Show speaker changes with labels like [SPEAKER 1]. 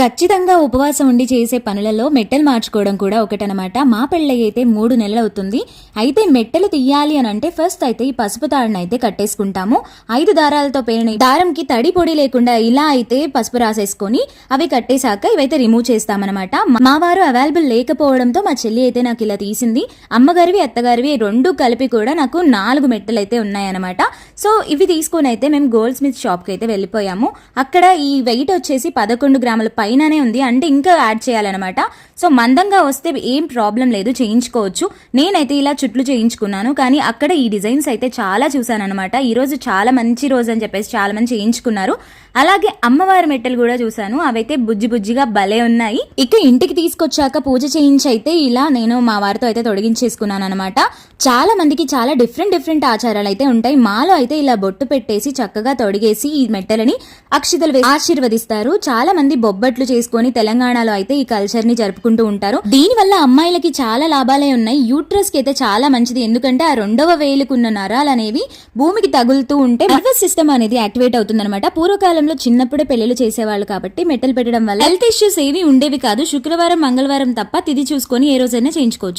[SPEAKER 1] ఖచ్చితంగా ఉపవాసం ఉండి చేసే పనులలో మెట్టలు మార్చుకోవడం కూడా ఒకటనమాట. మా పెళ్ళి అయితే మూడు నెలలు అవుతుంది అయితే మెట్టెలు తీయాలి అని అంటే ఫస్ట్ అయితే ఈ పసుపు తాడును అయితే కట్టేసుకుంటాము. ఐదు దారాలతో పేరిన దారంకి తడి పొడి లేకుండా ఇలా అయితే పసుపు రాసేసుకొని అవి కట్టేశాక ఇవైతే రిమూవ్ చేస్తామన్నమాట మా వారు అవైలబుల్ లేకపోవడంతో మా చెల్లి అయితే నాకు ఇలా తీసింది. అమ్మగారివి అత్తగారివి రెండు కలిపి కూడా నాకు నాలుగు మెట్టెలు అయితే ఉన్నాయన్నమాట సో ఇవి తీసుకొని అయితే మేము గోల్డ్ స్మిత్ షాప్కి అయితే వెళ్ళిపోయాము. అక్కడ ఈ వెయిట్ వచ్చేసి పదకొండు గ్రాముల పైననే ఉంది. అంటే ఇంకా యాడ్ చేయాలన్నమాట. సో మందంగా వస్తే ఏం ప్రాబ్లం లేదు. చేయించుకోవచ్చు. నేనైతే ఇలా చుట్లు చేయించుకున్నాను. కానీ అక్కడ ఈ డిజైన్స్ అయితే చాలా చూసాను ఈరోజు ఈ రోజు చాలా మంచి రోజు అని చెప్పేసి చాలా మంది చేయించుకున్నారు. అలాగే అమ్మవారి మెట్టలు కూడా చూశాను అవైతే బుజ్జి బుజ్జిగా భలే ఉన్నాయి. ఇక ఇంటికి తీసుకొచ్చాక పూజ చేయించి అయితే ఇలా నేను మా వారితో అయితే తొడిగించేసుకున్నాను అనమాట చాలా మందికి చాలా డిఫరెంట్ డిఫరెంట్ ఆచారాలు అయితే ఉంటాయి. మాలో అయితే ఇలా బొట్టు పెట్టేసి చక్కగా తొడిగేసి ఈ మెట్టలని అక్షితలు ఆశీర్వదిస్తారు. చాలా మంది బొబ్బట్లు చేసుకొని తెలంగాణలో అయితే ఈ కల్చర్ని జరుపుకుంటూ ఉంటారు. దీని వల్ల అమ్మాయిలకి చాలా లాభాలే ఉన్నాయి. యూట్రస్కి అయితే చాలా మంచిది. ఎందుకంటే ఆ రెండవ వేలుకున్న నరాలు అనేవి భూమికి తగులుతూ ఉంటే నర్వస్ సిస్టమ్ అనేది యాక్టివేట్ అవుతుంది అనమాట పూర్వకాలంలో చిన్నప్పుడే పెళ్ళిలు చేసేవాళ్ళు కాబట్టి మెట్టలు పెట్టడం వల్ల హెల్త్ ఇష్యూస్ ఏవి ఉండేవి కాదు. శుక్రవారం మంగళవారం తప్ప తిది చూసుకొని ఏ రోజైనా చేయించుకోవచ్చు.